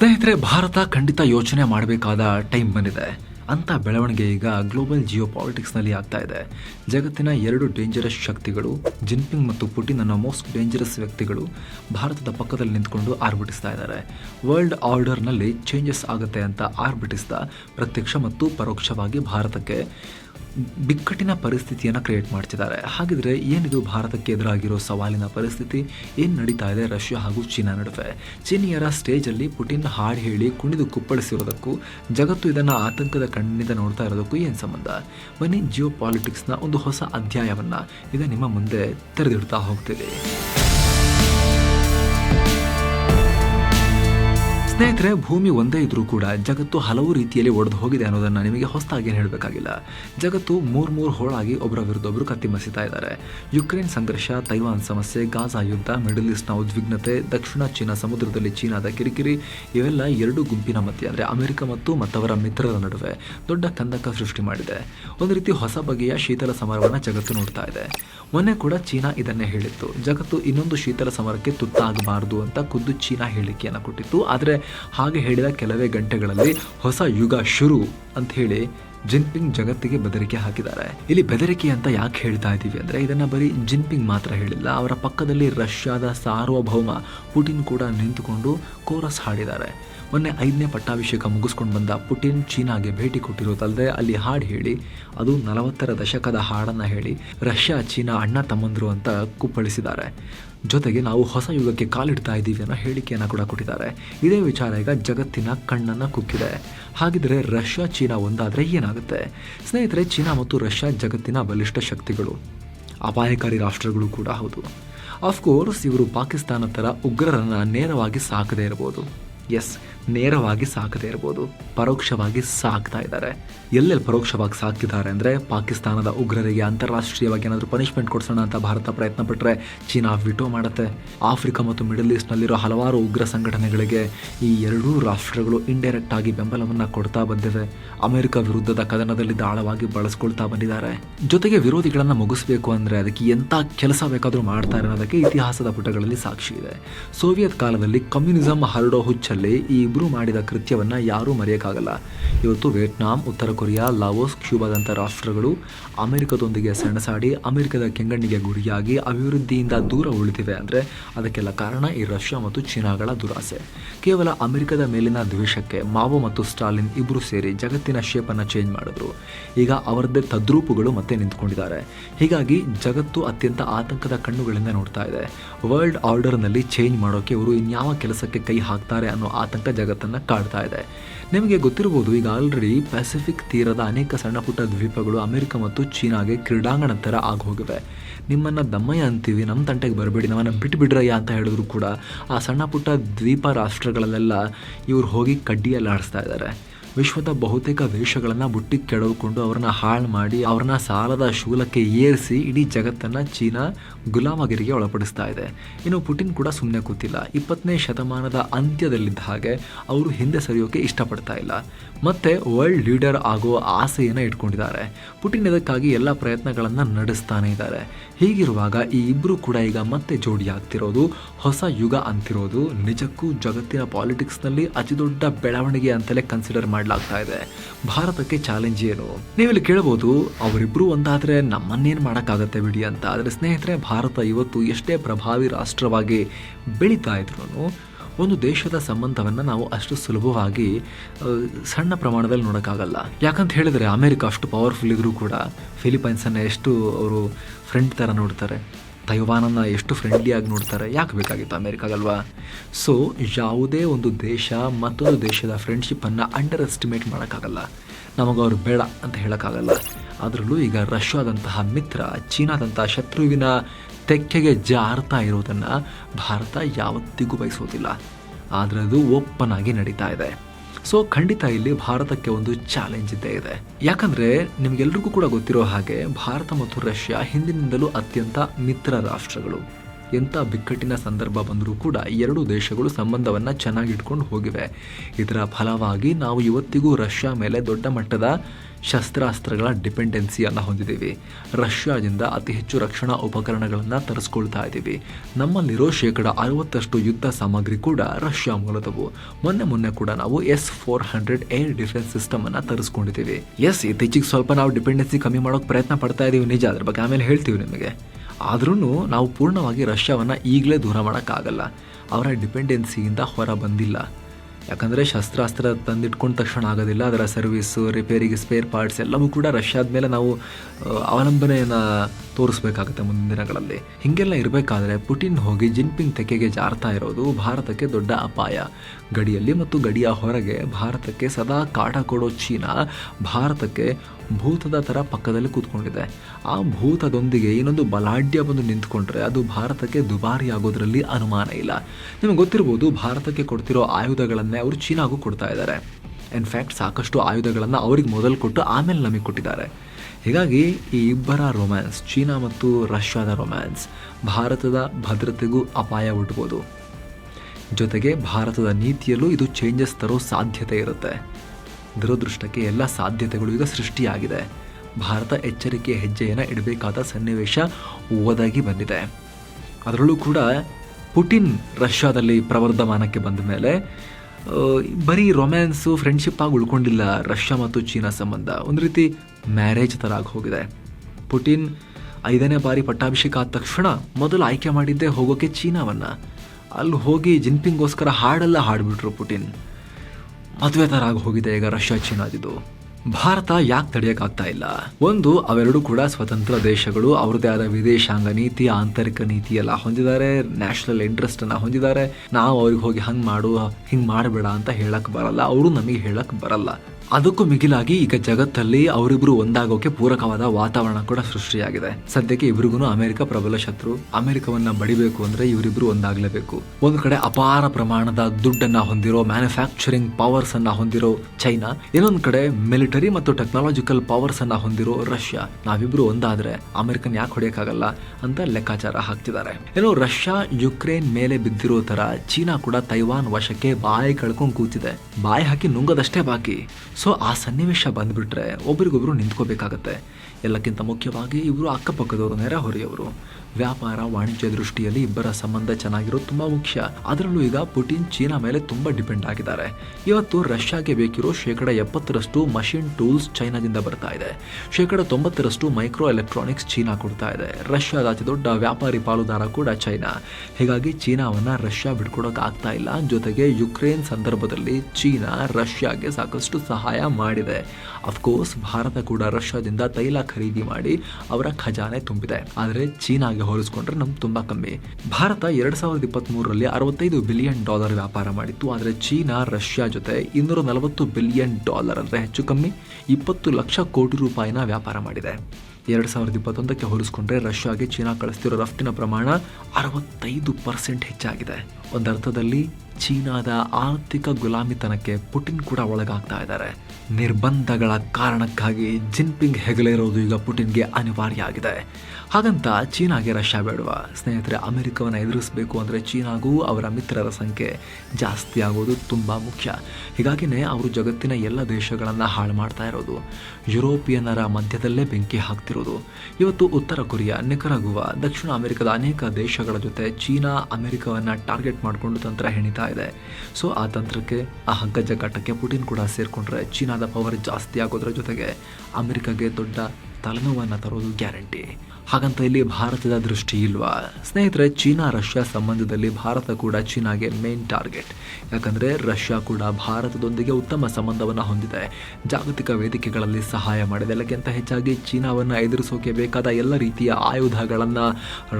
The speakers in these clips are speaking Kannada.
ಸ್ನೇಹಿತರೆ, ಭಾರತ ಖಂಡಿತ ಯೋಚನೆ ಮಾಡಬೇಕಾದ ಟೈಮ್ ಬಂದಿದೆ. ಅಂತ ಬೆಳವಣಿಗೆ ಈಗ ಗ್ಲೋಬಲ್ ಜಿಯೋ ಪಾಲಿಟಿಕ್ಸ್ನಲ್ಲಿ ಆಗ್ತಾ ಇದೆ. ಜಗತ್ತಿನ ಎರಡು ಡೇಂಜರಸ್ ಶಕ್ತಿಗಳು, ಜಿನ್ಪಿಂಗ್ ಮತ್ತು ಪುಟಿನ್ ಅನ್ನೋ ಮೋಸ್ಟ್ ಡೇಂಜರಸ್ ವ್ಯಕ್ತಿಗಳು ಭಾರತದ ಪಕ್ಕದಲ್ಲಿ ನಿಂತ್ಕೊಂಡು ಆರ್ಭಟಿಸ್ತಾ ಇದ್ದಾರೆ. ವರ್ಲ್ಡ್ ಆರ್ಡರ್ನಲ್ಲಿ ಚೇಂಜಸ್ ಆಗುತ್ತೆ ಅಂತ ಆರ್ಭಟಿಸ್ತಾ ಪ್ರತ್ಯಕ್ಷ ಮತ್ತು ಪರೋಕ್ಷವಾಗಿ ಭಾರತಕ್ಕೆ ಬಿಕ್ಕಟ್ಟಿನ ಪರಿಸ್ಥಿತಿಯನ್ನು ಕ್ರಿಯೇಟ್ ಮಾಡ್ತಿದ್ದಾರೆ. ಹಾಗಿದ್ರೆ ಏನಿದು ಭಾರತಕ್ಕೆ ಎದುರಾಗಿರೋ ಸವಾಲಿನ ಪರಿಸ್ಥಿತಿ? ಏನು ನಡೀತಾ ಇದೆ ರಷ್ಯಾ ಹಾಗೂ ಚೀನಾ ನಡುವೆ? ಚೀನಿಯರ ಸ್ಟೇಜಲ್ಲಿ ಪುಟಿನ್ ಹಾಡು ಹೇಳಿ ಕುಣಿದು ಕುಪ್ಪಳಿಸಿರೋದಕ್ಕೂ, ಜಗತ್ತು ಇದನ್ನು ಆತಂಕದ ಕಣ್ಣಿಂದ ನೋಡ್ತಾ ಇರೋದಕ್ಕೂ ಏನು ಸಂಬಂಧ? ಬನ್ನಿ ಜಿಯೋ ಪಾಲಿಟಿಕ್ಸ್ನ ಒಂದು ಹೊಸ ಅಧ್ಯಾಯವನ್ನು ಇದು ನಿಮ್ಮ ಮುಂದೆ ತೆರೆದಿಡ್ತಾ ಹೋಗ್ತೀವಿ. ಸ್ನೇಹಿತರೆ, ಭೂಮಿ ಒಂದೇ ಇದ್ರೂ ಕೂಡ ಜಗತ್ತು ಹಲವು ರೀತಿಯಲ್ಲಿ ಒಡೆದು ಹೋಗಿದೆ ಅನ್ನೋದನ್ನ ನಿಮಗೆ ಹೊಸದಾಗಿ ಹೇಳಬೇಕಾಗಿಲ್ಲ. ಜಗತ್ತು ಮೂರು ಮೂರು ಹೋಳಾಗಿ ಒಬ್ಬರ ವಿರುದ್ಧ ಒಬ್ಬರು ಕತ್ತಿ ಮಸಿತಾ ಇದ್ದಾರೆ. ಯುಕ್ರೇನ್ ಸಂಘರ್ಷ, ತೈವಾನ್ ಸಮಸ್ಯೆ, ಗಾಜಾ ಯುದ್ಧ, ಮಿಡಲ್ ಈಸ್ಟ್ನ ಉದ್ವಿಗ್ನತೆ, ದಕ್ಷಿಣ ಚೀನಾ ಸಮುದ್ರದಲ್ಲಿ ಚೀನಾದ ಕಿರಿಕಿರಿ, ಇವೆಲ್ಲ ಎರಡು ಗುಂಪಿನ ಮಧ್ಯೆ, ಅಂದರೆ ಅಮೆರಿಕ ಮತ್ತು ಮತ್ತವರ ಮಿತ್ರರ ನಡುವೆ ದೊಡ್ಡ ಕಂದಕ ಸೃಷ್ಟಿ ಮಾಡಿದೆ. ಒಂದು ರೀತಿ ಹೊಸ ಬಗೆಯ ಶೀತಲ ಸಮರವನ್ನು ಜಗತ್ತು ನೋಡ್ತಾ ಇದೆ. ಮೊನ್ನೆ ಕೂಡ ಚೀನಾ ಇದನ್ನೇ ಹೇಳಿತ್ತು. ಜಗತ್ತು ಇನ್ನೊಂದು ಶೀತಲ ಸಮರಕ್ಕೆ ತುತ್ತಾಗಬಾರದು ಅಂತ ಖುದ್ದು ಚೀನಾ ಹೇಳಿಕೆಯನ್ನು ಕೊಟ್ಟಿತ್ತು. ಆದರೆ ಹಾಗೆ ಹೇಳಿದ ಕೆಲವೇ ಗಂಟೆಗಳಲ್ಲಿ ಹೊಸ ಯುಗ ಶುರು ಅಂತ ಹೇಳಿ ಜಿನ್ಪಿಂಗ್ ಜಗತ್ತಿಗೆ ಬೆದರಿಕೆ ಹಾಕಿದ್ದಾರೆ. ಇಲ್ಲಿ ಬೆದರಿಕೆ ಅಂತ ಯಾಕೆ ಹೇಳ್ತಾ ಇದ್ದೀವಿ ಅಂದರೆ ಇದನ್ನು ಬರೀ ಜಿನ್ಪಿಂಗ್ ಮಾತ್ರ ಹೇಳಿಲ್ಲ, ಅವರ ಪಕ್ಕದಲ್ಲಿ ರಷ್ಯಾದ ಸಾರ್ವಭೌಮ ಪುಟಿನ್ ಕೂಡ ನಿಂತುಕೊಂಡು ಕೋರಸ್ ಹಾಡಿದ್ದಾರೆ. ಮೊನ್ನೆ ಐದನೇ ಪಟ್ಟಾಭಿಷೇಕ ಮುಗಿಸ್ಕೊಂಡು ಬಂದ ಪುಟಿನ್ ಚೀನಾಗೆ ಭೇಟಿ ಕೊಟ್ಟಿರೋದಲ್ಲದೆ ಅಲ್ಲಿ ಹಾಡು ಹೇಳಿ, ಅದು ನಲವತ್ತರ ದಶಕದ ಹಾಡನ್ನು ಹೇಳಿ ರಷ್ಯಾ, ಚೀನಾ ಅಣ್ಣ ತಮ್ಮಂದರು ಅಂತ ಕುಪ್ಪಳಿಸಿದ್ದಾರೆ. ಜೊತೆಗೆ ನಾವು ಹೊಸ ಯುಗಕ್ಕೆ ಕಾಲಿಡ್ತಾ ಇದ್ದೀವಿ ಅನ್ನೋ ಹೇಳಿಕೆಯನ್ನು ಕೂಡ ಕೊಟ್ಟಿದ್ದಾರೆ. ಇದೇ ವಿಚಾರ ಈಗ ಜಗತ್ತಿನ ಕಣ್ಣನ್ನು ಕುಕ್ಕಿದೆ. ಹಾಗಿದ್ರೆ ರಷ್ಯಾ, ಚೀನಾ ಒಂದಾದರೆ ಏನಾಗುತ್ತೆ? ಸ್ನೇಹಿತರೆ, ಚೀನಾ ಮತ್ತು ರಷ್ಯಾ ಜಗತ್ತಿನ ಬಲಿಷ್ಠ ಶಕ್ತಿಗಳು. ಅಪಾಯಕಾರಿ ರಾಷ್ಟ್ರಗಳು ಕೂಡ ಹೌದು. ಆಫ್ಕೋರ್ಸ್ ಇವರು ಪಾಕಿಸ್ತಾನ ಥರ ಉಗ್ರರನ್ನು ನೇರವಾಗಿ ಸಾಕದೇ ಇರಬಹುದು ಎಸ್ ನೇರವಾಗಿ ಸಾಕದೇ ಇರ್ಬೋದು, ಪರೋಕ್ಷವಾಗಿ ಸಾಕ್ತಾ ಇದ್ದಾರೆ. ಎಲ್ಲೆಲ್ಲಿ ಪರೋಕ್ಷವಾಗಿ ಸಾಕಿದ್ದಾರೆ ಅಂದರೆ ಪಾಕಿಸ್ತಾನದ ಉಗ್ರರಿಗೆ ಅಂತಾರಾಷ್ಟ್ರೀಯವಾಗಿ ಏನಾದರೂ ಪನಿಷ್ಮೆಂಟ್ ಕೊಡಿಸೋಣ ಅಂತ ಭಾರತ ಪ್ರಯತ್ನ ಪಟ್ಟರೆ ಚೀನಾ ವಿಟೋ ಮಾಡುತ್ತೆ. ಆಫ್ರಿಕಾ ಮತ್ತು ಮಿಡಲ್ ಈಸ್ಟ್ನಲ್ಲಿರೋ ಹಲವಾರು ಉಗ್ರ ಸಂಘಟನೆಗಳಿಗೆ ಈ ಎರಡೂ ರಾಷ್ಟ್ರಗಳು ಇಂಡೈರೆಕ್ಟ್ ಆಗಿ ಬೆಂಬಲವನ್ನು ಕೊಡ್ತಾ ಬಂದಿವೆ. ಅಮೆರಿಕ ವಿರುದ್ಧದ ಕದನದಲ್ಲಿ ದಾಳವಾಗಿ ಬಳಸ್ಕೊಳ್ತಾ ಬಂದಿದ್ದಾರೆ. ಜೊತೆಗೆ ವಿರೋಧಿಗಳನ್ನು ಮುಗಿಸಬೇಕು ಅಂದರೆ ಅದಕ್ಕೆ ಎಂಥ ಕೆಲಸ ಬೇಕಾದರೂ ಮಾಡ್ತಾರೆ ಅನ್ನೋದಕ್ಕೆ ಇತಿಹಾಸದ ಪುಟಗಳಲ್ಲಿ ಸಾಕ್ಷಿ ಇದೆ. ಸೋವಿಯತ್ ಕಾಲದಲ್ಲಿ ಕಮ್ಯುನಿಸಂ ಹರಡೋ ಹುಚ್ಚಲ್ಲಿ ಈ ಇಬ್ಬರು ಮಾಡಿದ ಕೃತ್ಯವನ್ನು ಯಾರೂ ಮರೆಯೋಕ್ಕಾಗಲ್ಲ. ಇವತ್ತು ವಿಯೆಟ್ನಾಂ, ಉತ್ತರ ಕೊರಿಯಾ, ಲಾವೋಸ್ ಕ್ಯೂಬಾದಂಥ ರಾಷ್ಟ್ರಗಳು ಅಮೆರಿಕದೊಂದಿಗೆ ಸೆಣಸಾಡಿ ಅಮೆರಿಕದ ಕೆಂಗಣ್ಣಿಗೆ ಗುರಿಯಾಗಿ ಅಭಿವೃದ್ಧಿಯಿಂದ ದೂರ ಉಳಿದಿವೆ ಅಂದರೆ ಅದಕ್ಕೆಲ್ಲ ಕಾರಣ ಈ ರಷ್ಯಾ ಮತ್ತು ಚೀನಾಗಳ ದುರಾಸೆ. ಕೇವಲ ಅಮೆರಿಕದ ಮೇಲಿನ ದ್ವೇಷಕ್ಕೆ ಮಾವೋ ಮತ್ತು ಸ್ಟಾಲಿನ್ ಇಬ್ಬರು ಸೇರಿ ಜಗತ್ತಿನ ಶೇಪನ್ನು ಚೇಂಜ್ ಮಾಡಿದ್ರು. ಈಗ ಅವರದ್ದೇ ತದ್ರೂಪುಗಳು ಮತ್ತೆ ನಿಂತ್ಕೊಂಡಿದ್ದಾರೆ. ಹೀಗಾಗಿ ಜಗತ್ತು ಅತ್ಯಂತ ಆತಂಕದ ಕಣ್ಣುಗಳಿಂದ ನೋಡ್ತಾ ಇದೆ. ವರ್ಲ್ಡ್ ಆರ್ಡರ್ನಲ್ಲಿ ಚೇಂಜ್ ಮಾಡೋಕೆ ಇವರು ಇನ್ಯಾವ ಕೆಲಸಕ್ಕೆ ಕೈ ಹಾಕ್ತಾರೆ ಅನ್ನೋ ಆತಂಕ ಜಗತ್ತನ್ನು ಕಾಡ್ತಾ ಇದೆ. ನಿಮಗೆ ಗೊತ್ತಿರಬಹುದು ಈಗ ಆಲ್ರೆಡಿ ಪೆಸಿಫಿಕ್ ತೀರದ ಅನೇಕ ಸಣ್ಣ ಪುಟ್ಟ ದ್ವೀಪಗಳು ಅಮೆರಿಕ ಮತ್ತು ಚೀನಾಗೆ ಕ್ರೀಡಾಂಗಣ ಥರ ಆಗೋಗಿವೆ. ನಿಮ್ಮನ್ನು ದಮ್ಮಯ್ಯ ಅಂತೀವಿ ನಮ್ಮ ತಂಟೆಗೆ ಬರಬೇಡಿ, ನಮ್ಮನ್ನು ಬಿಟ್ಬಿಡ್ರಯ್ಯ ಅಂತ ಹೇಳಿದ್ರು ಕೂಡ ಆ ಸಣ್ಣ ಪುಟ್ಟ ದ್ವೀಪ ರಾಷ್ಟ್ರಗಳಲ್ಲೆಲ್ಲ ಇವ್ರು ಹೋಗಿ ಕಡ್ಡಿಯಲ್ಲಿ ಆಡಿಸ್ತಾ ಇದ್ದಾರೆ. ವಿಶ್ವದ ಬಹುತೇಕ ದೇಶಗಳನ್ನು ಬುಟ್ಟಿ ಕೆಡವಿಕೊಂಡು ಅವ್ರನ್ನ ಹಾಳು ಮಾಡಿ ಅವ್ರನ್ನ ಸಾಲದ ಶೂಲಕ್ಕೆ ಏರಿಸಿ ಇಡೀ ಜಗತ್ತನ್ನು ಚೀನಾ ಗುಲಾಮಗಿರಿಗೆ ಒಳಪಡಿಸ್ತಾ ಇದೆ. ಇನ್ನು ಪುಟಿನ್ ಕೂಡ ಸುಮ್ಮನೆ ಕೂತಿಲ್ಲ. ಇಪ್ಪತ್ತನೇ ಶತಮಾನದ ಅಂತ್ಯದಲ್ಲಿದ್ದ ಹಾಗೆ ಅವರು ಹಿಂದೆ ಸರಿಯೋಕೆ ಇಷ್ಟಪಡ್ತಾ ಇಲ್ಲ. ಮತ್ತೆ ವರ್ಲ್ಡ್ ಲೀಡರ್ ಆಗೋ ಆಸೆಯನ್ನು ಇಟ್ಕೊಂಡಿದ್ದಾರೆ. ಪುಟಿನ್ ಇದಕ್ಕಾಗಿ ಎಲ್ಲ ಪ್ರಯತ್ನಗಳನ್ನು ನಡೆಸ್ತಾನೆ ಇದ್ದಾರೆ. ಹೀಗಿರುವಾಗ ಈ ಇಬ್ಬರು ಕೂಡ ಈಗ ಮತ್ತೆ ಜೋಡಿ ಆಗ್ತಿರೋದು, ಹೊಸ ಯುಗ ಅಂತಿರೋದು. ನಿಜಕ್ಕೂ ಜಗತ್ತಿನ ಪಾಲಿಟಿಕ್ಸ್ನಲ್ಲಿ ಅತಿ ದೊಡ್ಡ ಬೆಳವಣಿಗೆ ಅಂತಲೇ ಕನ್ಸಿಡರ್ ಮಾಡಲಾಗ್ತಾ ಇದೆ. ಭಾರತಕ್ಕೆ ಚಾಲೆಂಜ್ ಏನು? ನೀವಿಲ್ಲಿ ಕೇಳಬಹುದು ಅವರಿಬ್ಬರು ಒಂದಾದರೆ ನಮ್ಮನ್ನೇನು ಮಾಡೋಕ್ಕಾಗತ್ತೆ ಬಿಡಿ ಅಂತ. ಆದರೆ ಸ್ನೇಹಿತರೆ, ಭಾರತ ಇವತ್ತು ಎಷ್ಟೇ ಪ್ರಭಾವಿ ರಾಷ್ಟ್ರವಾಗಿ ಬೆಳೀತಾ ಇದ್ರು ಒಂದು ದೇಶದ ಸಂಬಂಧವನ್ನು ನಾವು ಅಷ್ಟು ಸುಲಭವಾಗಿ ಸಣ್ಣ ಪ್ರಮಾಣದಲ್ಲಿ ನೋಡೋಕ್ಕಾಗಲ್ಲ. ಯಾಕಂತ ಹೇಳಿದರೆ, ಅಮೆರಿಕ ಅಷ್ಟು ಪವರ್ಫುಲ್ ಇದ್ದರೂ ಕೂಡ ಫಿಲಿಪೈನ್ಸನ್ನು ಎಷ್ಟು ಅವರು ಫ್ರೆಂಡ್ ಥರ ನೋಡ್ತಾರೆ. ತೈವಾನನ್ನು ಎಷ್ಟು ಫ್ರೆಂಡ್ಲಿಯಾಗಿ ನೋಡ್ತಾರೆ, ಯಾಕೆ ಬೇಕಾಗಿತ್ತು ಅಮೇರಿಕಾಗಲ್ವಾ? ಸೊ ಯಾವುದೇ ಒಂದು ದೇಶ ಮತ್ತೊಂದು ದೇಶದ ಫ್ರೆಂಡ್ಶಿಪ್ಪನ್ನು ಅಂಡರ್ ಎಸ್ಟಿಮೇಟ್ ಮಾಡೋಕ್ಕಾಗಲ್ಲ. ನಮಗವ್ರು ಬೇಡ ಅಂತ ಹೇಳೋಕ್ಕಾಗಲ್ಲ. ಅದರಲ್ಲೂ ಈಗ ರಷ್ಯಾದಂತಹ ಮಿತ್ರ, ಚೀನಾದಂತಹ ಶತ್ರುವಿನ ತೆಕ್ಕೆಗೆ ಜಾರ್ತಾ ಇರೋದನ್ನು ಭಾರತ ಯಾವತ್ತಿಗೂ ಬಯಸೋದಿಲ್ಲ. ಆದರೆ ಅದು ಓಪನ್ ಆಗಿ ನಡೀತಾ ಇದೆ. ಸೊ ಖಂಡಿತ ಇಲ್ಲಿ ಭಾರತಕ್ಕೆ ಒಂದು ಚಾಲೆಂಜ್ ಇದ್ದೇ ಇದೆ. ಯಾಕಂದ್ರೆ ನಿಮ್ಗೆಲ್ರಿಗೂ ಕೂಡ ಗೊತ್ತಿರೋ ಹಾಗೆ ಭಾರತ ಮತ್ತು ರಷ್ಯಾ ಹಿಂದಿನಿಂದಲೂ ಅತ್ಯಂತ ಮಿತ್ರ ರಾಷ್ಟ್ರಗಳು. ಎಂಥ ಬಿಕ್ಕಟ್ಟಿನ ಸಂದರ್ಭ ಬಂದರೂ ಕೂಡ ಎರಡೂ ದೇಶಗಳು ಸಂಬಂಧವನ್ನು ಚೆನ್ನಾಗಿಟ್ಕೊಂಡು ಹೋಗಿವೆ. ಇದರ ಫಲವಾಗಿ ನಾವು ಇವತ್ತಿಗೂ ರಷ್ಯಾ ಮೇಲೆ ದೊಡ್ಡ ಮಟ್ಟದ ಶಸ್ತ್ರಾಸ್ತ್ರಗಳ ಡಿಪೆಂಡೆನ್ಸಿಯನ್ನು ಹೊಂದಿದ್ದೀವಿ. ರಷ್ಯಾದಿಂದ ಅತಿ ಹೆಚ್ಚು ರಕ್ಷಣಾ ಉಪಕರಣಗಳನ್ನು ತರಿಸ್ಕೊಳ್ತಾ ಇದ್ದೀವಿ. ನಮ್ಮಲ್ಲಿರೋ ಶೇಕಡ ಅರವತ್ತಷ್ಟು ಯುದ್ಧ ಸಾಮಗ್ರಿ ಕೂಡ ರಷ್ಯಾ ಮೂಲದವು. ಮೊನ್ನೆ ಮೊನ್ನೆ ಕೂಡ ನಾವು S four hundred air defence system ಅನ್ನ ತರಿಸ್ಕೊಂಡಿದ್ದೀವಿ. ಎಸ್, ಇತ್ತೀಚೆಗೆ ಸ್ವಲ್ಪ ನಾವು ಡಿಪೆಂಡೆನ್ಸಿ ಕಮ್ಮಿ ಮಾಡೋಕೆ ಪ್ರಯತ್ನ ಪಡ್ತಾ ಇದ್ದೀವಿ ನಿಜ, ಅದ್ರ ಬಗ್ಗೆ ಆಮೇಲೆ ಹೇಳ್ತೀವಿ ನಿಮಗೆ. ಆದ್ರೂ ನಾವು ಪೂರ್ಣವಾಗಿ ರಷ್ಯಾವನ್ನು ಈಗಲೇ ದೂರ ಮಾಡೋಕ್ಕಾಗಲ್ಲ. ಅವರ ಡಿಪೆಂಡೆನ್ಸಿಯಿಂದ ಹೊರ ಬಂದಿಲ್ಲ. ಯಾಕಂದರೆ ಶಸ್ತ್ರಾಸ್ತ್ರ ತಂದಿಟ್ಕೊಂಡ ತಕ್ಷಣ ಆಗೋದಿಲ್ಲ, ಅದರ ಸರ್ವಿಸ್ಸು ರಿಪೇರಿಗೆ ಸ್ಪೇರ್ ಪಾರ್ಟ್ಸ್ ಎಲ್ಲವೂ ಕೂಡ ರಷ್ಯಾದ ಮೇಲೆ ನಾವು ಅವಲಂಬನೆಯನ್ನು ತೋರಿಸ್ಬೇಕಾಗುತ್ತೆ ಮುಂದಿನ ದಿನಗಳಲ್ಲಿ. ಹೀಗೆಲ್ಲ ಇರಬೇಕಾದ್ರೆ ಪುಟಿನ್ ಹೋಗಿ ಜಿನ್ಪಿಂಗ್ ತೆಕೆಗೆ ಜಾರ್ತಾ ಇರೋದು ಭಾರತಕ್ಕೆ ದೊಡ್ಡ ಅಪಾಯ. ಗಡಿಯಲ್ಲಿ ಮತ್ತು ಗಡಿಯ ಹೊರಗೆ ಭಾರತಕ್ಕೆ ಸದಾ ಕಾಟ ಕೊಡೋ ಚೀನಾ ಭಾರತಕ್ಕೆ ಭೂತದ ಥರ ಪಕ್ಕದಲ್ಲಿ ಕೂತ್ಕೊಂಡಿದೆ. ಆ ಭೂತದೊಂದಿಗೆ ಏನೊಂದು ಬಲಾಢ್ಯ ಬಂದು ನಿಂತ್ಕೊಂಡ್ರೆ ಅದು ಭಾರತಕ್ಕೆ ದುಬಾರಿ ಆಗೋದ್ರಲ್ಲಿ ಅನುಮಾನ ಇಲ್ಲ. ನಿಮಗೆ ಗೊತ್ತಿರ್ಬೋದು, ಭಾರತಕ್ಕೆ ಕೊಡ್ತಿರೋ ಆಯುಧಗಳನ್ನೇ ಅವರು ಚೀನಾಗೂ ಕೊಡ್ತಾ ಇದ್ದಾರೆ. ಇನ್ಫ್ಯಾಕ್ಟ್ ಸಾಕಷ್ಟು ಆಯುಧಗಳನ್ನು ಅವ್ರಿಗೆ ಮೊದಲು ಕೊಟ್ಟು ಆಮೇಲೆ ನಮಗೆ ಕೊಟ್ಟಿದ್ದಾರೆ. ಹೀಗಾಗಿ ಈ ಇಬ್ಬರ ರೊಮ್ಯಾನ್ಸ್ ಚೀನಾ ಮತ್ತು ರಷ್ಯಾದ ರೊಮ್ಯಾನ್ಸ್ ಭಾರತದ ಭದ್ರತೆಗೂ ಅಪಾಯ ಉಟ್ಬೋದು ಜೊತೆಗೆ ಭಾರತದ ನೀತಿಯಲ್ಲೂ ಇದು ಚೇಂಜಸ್ ತರೋ ಸಾಧ್ಯತೆ ಇರುತ್ತೆ. ದುರದೃಷ್ಟಕ್ಕೆ ಎಲ್ಲ ಸಾಧ್ಯತೆಗಳು ಈಗ ಸೃಷ್ಟಿಯಾಗಿದೆ. ಭಾರತ ಎಚ್ಚರಿಕೆಯ ಹೆಜ್ಜೆಯನ್ನು ಇಡಬೇಕಾದ ಸನ್ನಿವೇಶ ಒದಗಿ ಬಂದಿದೆ. ಅದರಲ್ಲೂ ಕೂಡ ಪುಟಿನ್ ರಷ್ಯಾದಲ್ಲಿ ಪ್ರವರ್ಧಮಾನಕ್ಕೆ ಬಂದ ಮೇಲೆ ಬರೀ ರೊಮ್ಯಾನ್ಸು ಫ್ರೆಂಡ್ಶಿಪ್ ಆಗಿ ಉಳ್ಕೊಂಡಿಲ್ಲ ರಷ್ಯಾ ಮತ್ತು ಚೀನಾ ಸಂಬಂಧ. ಒಂದು ರೀತಿ ಮ್ಯಾರೇಜ್ ಥರ ಆಗಿ ಹೋಗಿದೆ. ಪುಟಿನ್ ಐದನೇ ಬಾರಿ ಪಟ್ಟಾಭಿಷೇಕ ಆದ ತಕ್ಷಣ ಮೊದಲು ಆಯ್ಕೆ ಮಾಡಿದ್ದೇ ಹೋಗೋಕ್ಕೆ ಚೀನಾವನ್ನು. ಅಲ್ಲಿ ಹೋಗಿ ಜಿನ್ಪಿಂಗ್ಗೋಸ್ಕರ ಹಾಡೆಲ್ಲ ಹಾಡ್ಬಿಟ್ರು ಪುಟಿನ್. ಮದುವೆ ಥರ ಆಗಿ ಹೋಗಿದೆ ಈಗ ರಷ್ಯಾ ಚೀನಾದಿದು. ಭಾರತ ಯಾಕೆ ತಡೆಯೋಕ್ಕಾಗ್ತಾ ಇಲ್ಲ? ಒಂದು, ಅವೆರಡೂ ಕೂಡ ಸ್ವತಂತ್ರ ದೇಶಗಳು, ಅವ್ರದ್ದೇ ಆದ ವಿದೇಶಾಂಗ ನೀತಿ, ಆಂತರಿಕ ನೀತಿ ಹೊಂದಿದ್ದಾರೆ, ನ್ಯಾಷನಲ್ ಇಂಟ್ರೆಸ್ಟ್ ಅನ್ನ ಹೊಂದಿದ್ದಾರೆ. ನಾವು ಅವ್ರಿಗೆ ಹೋಗಿ ಹಂಗೆ ಮಾಡು, ಹಿಂಗೆ ಮಾಡಬೇಡ ಅಂತ ಹೇಳಕ್ ಬರಲ್ಲ, ಅವರು ನಮಗೆ ಹೇಳಕ್ ಬರಲ್ಲ. ಅದಕ್ಕೂ ಮಿಗಿಲಾಗಿ ಈಗ ಜಗತ್ತಲ್ಲಿ ಅವರಿಬ್ರು ಒಂದಾಗೋಕೆ ಪೂರಕವಾದ ವಾತಾವರಣ ಕೂಡ ಸೃಷ್ಟಿಯಾಗಿದೆ. ಸದ್ಯಕ್ಕೆ ಇಬ್ರಿಗೂ ಅಮೆರಿಕ ಪ್ರಬಲ ಶತ್ರು, ಅಮೆರಿಕವನ್ನ ಬಡಿಬೇಕು ಅಂದ್ರೆ ಇವರಿಬ್ರು ಒಂದಾಗ್ಲೇಬೇಕು. ಒಂದು ಕಡೆ ಅಪಾರ ಪ್ರಮಾಣದ ದುಡ್ಡನ್ನ ಹೊಂದಿರೋ ಮ್ಯಾನುಫ್ಯಾಕ್ಚರಿಂಗ್ ಪವರ್ಸ್ ಅನ್ನ ಹೊಂದಿರೋ ಚೈನಾ, ಇನ್ನೊಂದು ಕಡೆ ಮಿಲಿಟರಿ ಮತ್ತು ಟೆಕ್ನಾಲಜಿಕಲ್ ಪವರ್ಸ್ ಅನ್ನ ಹೊಂದಿರೋ ರಷ್ಯಾ. ನಾವಿಬ್ರು ಒಂದಾದ್ರೆ ಅಮೆರಿಕನ್ ಯಾಕೆ ಹೊಡೆಯಕ್ಕಾಗಲ್ಲ ಅಂತ ಲೆಕ್ಕಾಚಾರ ಹಾಕ್ತಿದ್ದಾರೆ. ಏನೋ ರಷ್ಯಾ, ಯುಕ್ರೇನ್ ಮೇಲೆ ಬಿದ್ದಿರೋ ತರ ಚೀನಾ ಕೂಡ ತೈವಾನ್ ವಶಕ್ಕೆ ಬಾಯಿ ಕಳ್ಕೊಂಡು ಕೂತಿದೆ. ಬಾಯಿ ಹಾಕಿ ನುಂಗದಷ್ಟೇ ಬಾಕಿ. ಸೊ ಆ ಸನ್ನಿವೇಶ ಬಂದುಬಿಟ್ರೆ ಒಬ್ರಿಗೊಬ್ರು ನಿಂತ್ಕೋಬೇಕಾಗತ್ತೆ. ಎಲ್ಲಕ್ಕಿಂತ ಮುಖ್ಯವಾಗಿ ಇವರು ಅಕ್ಕಪಕ್ಕದವರು ನೆರೆಹೊರೆಯವರು. ವ್ಯಾಪಾರ, ವಾಣಿಜ್ಯ ದೃಷ್ಟಿಯಲ್ಲಿ ಇಬ್ಬರ ಸಂಬಂಧ ಚೆನ್ನಾಗಿರೋದು ತುಂಬ ಮುಖ್ಯ. ಅದರಲ್ಲೂ ಈಗ ಪುಟಿನ್ ಚೀನಾ ಮೇಲೆ ತುಂಬ ಡಿಪೆಂಡ್ ಆಗಿದ್ದಾರೆ. ಇವತ್ತು ರಷ್ಯಾಗೆ ಬೇಕಿರೋ ಶೇಕಡ ಎಪ್ಪತ್ತರಷ್ಟು ಮಷಿನ್ ಟೂಲ್ಸ್ ಚೈನಾದಿಂದ ಬರ್ತಾ ಇದೆ. ಶೇಕಡ ತೊಂಬತ್ತರಷ್ಟು ಮೈಕ್ರೋ ಎಲೆಕ್ಟ್ರಾನಿಕ್ಸ್ ಚೀನಾ ಕೊಡ್ತಾ ಇದೆ. ರಷ್ಯಾದ ಅತಿ ದೊಡ್ಡ ವ್ಯಾಪಾರಿ ಪಾಲುದಾರ ಕೂಡ ಚೈನಾ. ಹೀಗಾಗಿ ಚೀನಾವನ್ನ ರಷ್ಯಾ ಬಿಡ್ಕೊಡೋಕೆ ಆಗ್ತಾ ಇಲ್ಲ. ಜೊತೆಗೆ ಯುಕ್ರೇನ್ ಸಂದರ್ಭದಲ್ಲಿ ಚೀನಾ ರಷ್ಯಾಗೆ ಸಾಕಷ್ಟು ಸಹಾಯ ಮಾಡಿದೆ. ಅಫ್ಕೋರ್ಸ್ ಭಾರತ ಕೂಡ ರಷ್ಯಾದಿಂದ ತೈಲ ಖರೀದಿ ಮಾಡಿ ಅವರ ಖಜಾನೆ ತುಂಬಿದೆ. ಆದರೆ ಚೀನಾಗೆ ಹೋಲಿಸ್ಕೊಂಡ್ರೆ ನಮ್ಗೆ ತುಂಬಾ ಕಮ್ಮಿ. ಭಾರತ ಎರಡ್ ಸಾವಿರದ ಇಪ್ಪತ್ತ್ ಮೂರರಲ್ಲಿ ಅರವತ್ತೈದು ಬಿಲಿಯನ್ ಡಾಲರ್ ವ್ಯಾಪಾರ ಮಾಡಿತ್ತು. ಆದರೆ ಚೀನಾ, ರಷ್ಯಾ ಜೊತೆ ಇನ್ನೂರ ನಲವತ್ತು ಬಿಲಿಯನ್ ಡಾಲರ್ ಅಂದರೆ ಹೆಚ್ಚು ಕಮ್ಮಿ, ಇಪ್ಪತ್ತು ಲಕ್ಷ ಕೋಟಿ ರೂಪಾಯಿನ ವ್ಯಾಪಾರ ಮಾಡಿದೆ. ಎರಡು ಸಾವಿರದ ಇಪ್ಪತ್ತೊಂದಕ್ಕೆ ಹೋಲಿಸ್ಕೊಂಡ್ರೆ ರಷ್ಯಾಗೆ ಚೀನಾ ಕಳಿಸ್ತಿರೋ ರಫ್ತಿನ ಪ್ರಮಾಣ ಅರವತ್ತೈದು ಪರ್ಸೆಂಟ್ ಹೆಚ್ಚಾಗಿದೆ. ಒಂದರ್ಥದಲ್ಲಿ ಚೀನಾದ ಆರ್ಥಿಕ ಗುಲಾಮಿತನಕ್ಕೆ ಪುಟಿನ್ ಕೂಡ ಒಳಗಾಗ್ತಾ ಇದ್ದಾರೆ. ನಿರ್ಬಂಧಗಳ ಕಾರಣಕ್ಕಾಗಿ ಜಿನ್ಪಿಂಗ್ ಹೆಗಲೇರೋದು ಈಗ ಪುಟಿನ್ಗೆ ಅನಿವಾರ್ಯ ಆಗಿದೆ ಹಾಗಂತ ಚೀನಾಗೆ ರಷ್ಯಾ ಬೇಡವಾ? ಸ್ನೇಹಿತರೆ, ಅಮೆರಿಕವನ್ನು ಎದುರಿಸಬೇಕು ಅಂದರೆ ಚೀನಾಗೂ ಅವರ ಮಿತ್ರರ ಸಂಖ್ಯೆ ಜಾಸ್ತಿ ಆಗೋದು ತುಂಬ ಮುಖ್ಯ. ಹೀಗಾಗಿನೇ ಅವರು ಜಗತ್ತಿನ ಎಲ್ಲ ದೇಶಗಳನ್ನು ಹಾಳು ಮಾಡ್ತಾ ಇರೋದು. ಯುರೋಪಿಯನ್ನರ ಮಧ್ಯದಲ್ಲೇ ಬೆಂಕಿ ಹಾಕ್ತಿರೋದು. ಇವತ್ತು ಉತ್ತರ ಕೊರಿಯಾ, ನಿಕರಗುವ, ದಕ್ಷಿಣ ಅಮೆರಿಕದ ಅನೇಕ ದೇಶಗಳ ಜೊತೆ ಚೀನಾ, ಅಮೆರಿಕವನ್ನು ಟಾರ್ಗೆಟ್ ಮಾಡಿಕೊಂಡು ತಂತ್ರ ಹೆಣಿತಾ ಇದೆ. ಸೊ ಆ ತಂತ್ರಕ್ಕೆ, ಆ ಹಗ್ಗ ಜಗ್ಗಾಟಕ್ಕೆ ಪುಟಿನ್ ಕೂಡ ಸೇರಿಕೊಂಡ್ರೆ ಚೀನಾದ ಪವರ್ ಜಾಸ್ತಿ ಆಗೋದ್ರ ಜೊತೆಗೆ ಅಮೆರಿಕಗೆ ದೊಡ್ಡ ತಲೆನೋವನ್ನು ತರೋದು ಗ್ಯಾರಂಟಿ ಹಾಗಂತ ಇಲ್ಲಿ ಭಾರತದ ದೃಷ್ಟಿ ಇಲ್ವಾ? ಸ್ನೇಹಿತರೆ, ಚೀನಾ, ರಷ್ಯಾ ಸಂಬಂಧದಲ್ಲಿ ಭಾರತ ಕೂಡ ಚೀನಾಗೆ ಮೇನ್ ಟಾರ್ಗೆಟ್ ಯಾಕಂದರೆ ರಷ್ಯಾ ಕೂಡ ಭಾರತದೊಂದಿಗೆ ಉತ್ತಮ ಸಂಬಂಧವನ್ನು ಹೊಂದಿದೆ. ಜಾಗತಿಕ ವೇದಿಕೆಗಳಲ್ಲಿ ಸಹಾಯ ಮಾಡಿದೆ ಎಲ್ಲಕ್ಕಿಂತ ಹೆಚ್ಚಾಗಿ ಚೀನಾವನ್ನು ಎದುರಿಸೋಕೆ ಬೇಕಾದ ಎಲ್ಲ ರೀತಿಯ ಆಯುಧಗಳನ್ನು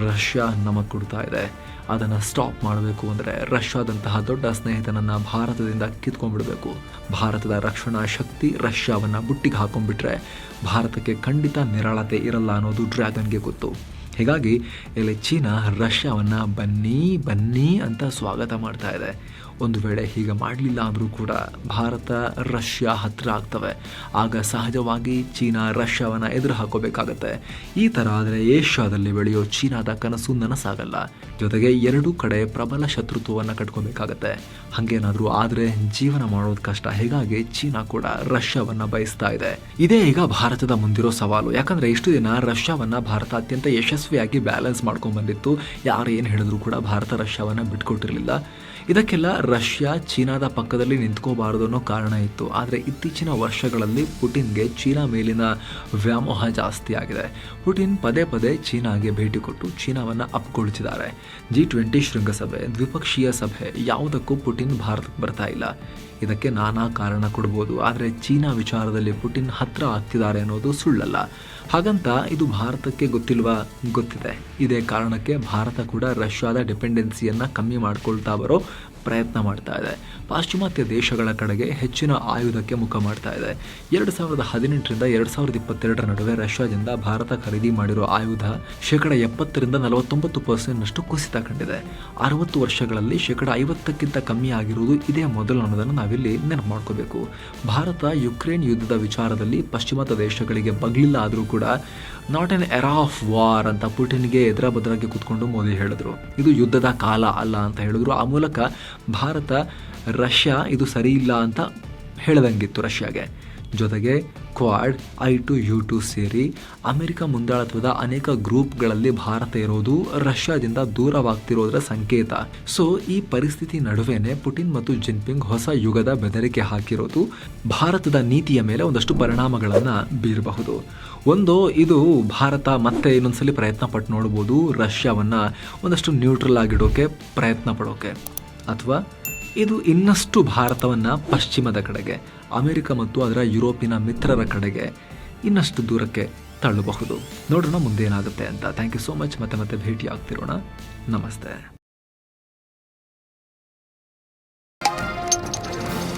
ರಷ್ಯಾ ನಮಗೆ ಕೊಡ್ತಾ ಇದೆ. ಅದನ್ನು ಸ್ಟಾಪ್ ಮಾಡಬೇಕು ಅಂದರೆ ರಷ್ಯಾದಂತಹ ದೊಡ್ಡ ಸ್ನೇಹಿತನನ್ನು ಭಾರತದಿಂದ ಕಿತ್ಕೊಂಡ್ಬಿಡಬೇಕು. ಭಾರತದ ರಕ್ಷಣಾ ಶಕ್ತಿ ರಷ್ಯಾವನ್ನು ಬುಟ್ಟಿಗೆ ಹಾಕೊಂಡ್ಬಿಟ್ರೆ ಭಾರತಕ್ಕೆ ಖಂಡಿತ ನಿರಾಳತೆ ಇರಲ್ಲ ಅನ್ನೋದು ಡ್ರ್ಯಾಗನ್ಗೆ ಗೊತ್ತು. ಹೀಗಾಗಿ ಇಲ್ಲಿ ಚೀನಾ, ರಷ್ಯಾವನ್ನು ಬನ್ನಿ ಬನ್ನಿ ಅಂತ ಸ್ವಾಗತ ಮಾಡ್ತಾ ಇದೆ. ಒಂದು ವೇಳೆ ಹೀಗೆ ಮಾಡಲಿಲ್ಲ ಅಂದರೂ ಕೂಡ ಭಾರತ, ರಷ್ಯಾ ಹತ್ತಿರ ಆಗ್ತವೆ. ಆಗ ಸಹಜವಾಗಿ ಚೀನಾ, ರಷ್ಯಾವನ್ನು ಎದುರು ಹಾಕೋಬೇಕಾಗತ್ತೆ. ಈ ಥರ ಆದರೆ ಏಷ್ಯಾದಲ್ಲಿ ಬೆಳೆಯೋ ಚೀನಾದ ಕನಸು ನನಸಾಗಲ್ಲ. ಜೊತೆಗೆ ಎರಡೂ ಕಡೆ ಪ್ರಬಲ ಶತ್ರುತ್ವವನ್ನು ಕಟ್ಕೋಬೇಕಾಗತ್ತೆ. ಹಾಗೇನಾದರೂ ಆದರೆ ಜೀವನ ಮಾಡೋದು ಕಷ್ಟ. ಹೀಗಾಗಿ ಚೀನಾ ಕೂಡ ರಷ್ಯಾವನ್ನು ಬಯಸ್ತಾ ಇದೆ. ಇದೇ ಈಗ ಭಾರತದ ಮುಂದಿರೋ ಸವಾಲು. ಯಾಕಂದ್ರೆ ಇಷ್ಟು ದಿನ ರಷ್ಯಾವನ್ನ ಭಾರತ ಅತ್ಯಂತ ಯಶಸ್ವಿಯಾಗಿ ಬ್ಯಾಲೆನ್ಸ್ ಮಾಡ್ಕೊಂಡ್ಬಂದಿತ್ತು ಯಾರು ಏನು ಹೇಳಿದ್ರು ಕೂಡ ಭಾರತ ರಷ್ಯಾವನ್ನ ಬಿಟ್ಕೊಟ್ಟಿರಲಿಲ್ಲ. ಇದಕ್ಕೆಲ್ಲ ರಷ್ಯಾ ಚೀನಾದ ಪಕ್ಕದಲ್ಲಿ ನಿಂತ್ಕೋಬಾರದು ಅನ್ನೋ ಕಾರಣ ಇತ್ತು. ಆದರೆ ಇತ್ತೀಚಿನ ವರ್ಷಗಳಲ್ಲಿ ಪುಟಿನ್ಗೆ ಚೀನಾ ಮೇಲಿನ ವ್ಯಾಮೋಹ ಜಾಸ್ತಿ ಆಗಿದೆ. ಪುಟಿನ್ ಪದೇ ಪದೇ ಚೀನಾಗೆ ಭೇಟಿ ಕೊಟ್ಟು ಚೀನಾವನ್ನು ಅಪ್ಕೊಳ್ತಿದ್ದಾರೆ ಜಿ ಟ್ವೆಂಟಿ ಶೃಂಗಸಭೆ, ದ್ವಿಪಕ್ಷೀಯ ಸಭೆ, ಯಾವುದಕ್ಕೂ ಪುಟಿನ್ ಭಾರತಕ್ಕೆ ಬರ್ತಾ ಇಲ್ಲ. ಇದಕ್ಕೆ ನಾನಾ ಕಾರಣ ಕೊಡ್ಬೋದು. ಆದರೆ ಚೀನಾ ವಿಚಾರದಲ್ಲಿ ಪುಟಿನ್ ಹತ್ರ ಆಗ್ತಿದ್ದಾರೆ ಅನ್ನೋದು ಸುಳ್ಳಲ್ಲ. ಹಾಗಂತ ಇದು ಭಾರತಕ್ಕೆ ಗೊತ್ತಿಲ್ವ? ಗೊತ್ತಿದೆ. ಇದೇ ಕಾರಣಕ್ಕೆ ಭಾರತ ಕೂಡ ರಷ್ಯಾದ ಡಿಪೆಂಡೆನ್ಸಿಯನ್ನು ಕಮ್ಮಿ ಮಾಡ್ಕೊಳ್ತಾ ಬರೋ ಪ್ರಯತ್ನ ಮಾಡ್ತಾ ಇದೆ. ಪಾಶ್ಚಿಮಾತ್ಯ ದೇಶಗಳ ಕಡೆಗೆ ಹೆಚ್ಚಿನ ಆಯುಧಕ್ಕೆ ಮುಖ ಮಾಡ್ತಾ ಇದೆ. ಎರಡು ಸಾವಿರದ ಹದಿನೆಂಟರಿಂದ ಎರಡು ಸಾವಿರದ ಇಪ್ಪತ್ತೆರಡರ ನಡುವೆ ರಷ್ಯಾದಿಂದ ಭಾರತ ಖರೀದಿ ಮಾಡಿರೋ ಆಯುಧ ಶೇಕಡ ಎಪ್ಪತ್ತರಿಂದ ನಲವತ್ತೊಂಬತ್ತು ಪರ್ಸೆಂಟ್ನಷ್ಟು ಕುಸಿತ ಕಂಡಿದೆ. ಅರವತ್ತು ವರ್ಷಗಳಲ್ಲಿ ಶೇಕಡ ಐವತ್ತಕ್ಕಿಂತ ಕಮ್ಮಿ ಆಗಿರುವುದು ಇದೇ ಮೊದಲು ಅನ್ನೋದನ್ನು ನಾವಿಲ್ಲಿ ನೆನಪು ಮಾಡ್ಕೋಬೇಕು. ಭಾರತ ಯುಕ್ರೇನ್ ಯುದ್ಧದ ವಿಚಾರದಲ್ಲಿ ಪಶ್ಚಿಮಾತ್ಯ ದೇಶಗಳಿಗೆ ಬಗ್ಲಿಲ್ಲ ಆದರೂ ಕೂಡ not an era of war ಅಂತ ಪುಟಿನ್ಗೆ ಎದುರ ಬದಲಾಗಿ ಕೂತ್ಕೊಂಡು ಮೋದಿ ಹೇಳಿದ್ರು. ಇದು ಯುದ್ಧದ ಕಾಲ ಅಲ್ಲ ಅಂತ ಹೇಳಿದ್ರು. ಆ ಮೂಲಕ ಭಾರತ ರಷ್ಯಾ ಇದು ಸರಿ ಇಲ್ಲ ಅಂತ ಹೇಳ್ದಂಗಿತ್ತು ರಷ್ಯಾಗೆ. ಜೊತೆಗೆ Quad, I two, U two ಸೇರಿ ಅಮೆರಿಕ ಮುಂದಾಳತ್ವದ ಅನೇಕ ಗ್ರೂಪ್ಗಳಲ್ಲಿ ಭಾರತ ಇರೋದು ರಷ್ಯಾದಿಂದ ದೂರವಾಗ್ತಿರೋದರ ಸಂಕೇತ. ಸೊ, ಈ ಪರಿಸ್ಥಿತಿ ನಡುವೆನೆ ಪುಟಿನ್ ಮತ್ತು ಜಿನ್ಪಿಂಗ್ ಹೊಸ ಯುಗದ ಬೆದರಿಕೆ ಹಾಕಿರೋದು ಭಾರತದ ನೀತಿಯ ಮೇಲೆ ಒಂದಷ್ಟು ಪರಿಣಾಮಗಳನ್ನು ಬೀರಬಹುದು. ಒಂದು, ಇದು ಭಾರತ ಮತ್ತೆ ಇನ್ನೊಂದ್ಸಲಿ ಪ್ರಯತ್ನ ಪಟ್ಟು ನೋಡ್ಬೋದು ರಷ್ಯಾವನ್ನ ಒಂದಷ್ಟು ನ್ಯೂಟ್ರಲ್ ಆಗಿಡೋಕೆ ಪ್ರಯತ್ನ ಪಡೋಕೆ ಅಥವಾ ಇದು ಇನ್ನಷ್ಟು ಭಾರತವನ್ನು ಪಶ್ಚಿಮದ ಕಡೆಗೆ, ಅಮೆರಿಕ ಮತ್ತು ಅದರ ಯುರೋಪಿನ ಮಿತ್ರರ ಕಡೆಗೆ ಇನ್ನಷ್ಟು ದೂರಕ್ಕೆ ತಳ್ಳಬಹುದು. ನೋಡೋಣ ಮುಂದೆ ಏನಾಗುತ್ತೆ ಅಂತ. ಥ್ಯಾಂಕ್ ಯು ಸೋ ಮಚ್ ಮತ್ತೆ ಮತ್ತೆ ಭೇಟಿ ಆಗ್ತಿರೋಣ ನಮಸ್ತೆ.